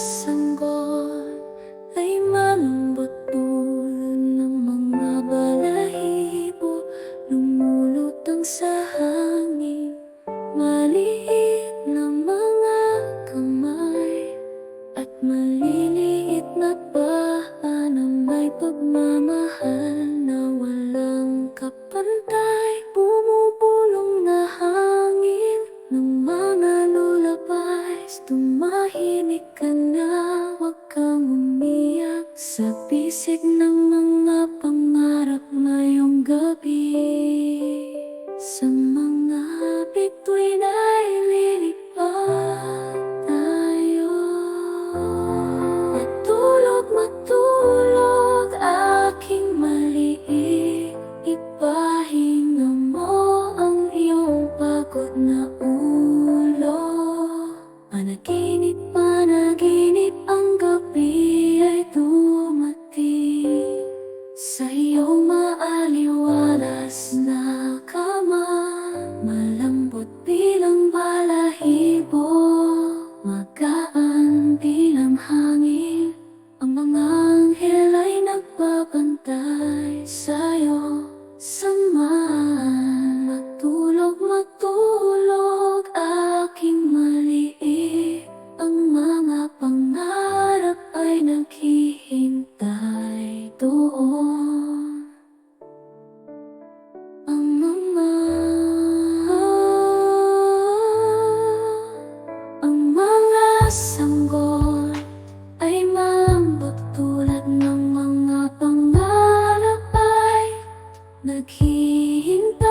so Pagisig ng mga pangarap ngayong gabi. Sa mga bituin ay lilipat tayo. Matulog, matulog, aking maliit. Ipahinga mo ang iyong pagod na ulo. Managin ఇంత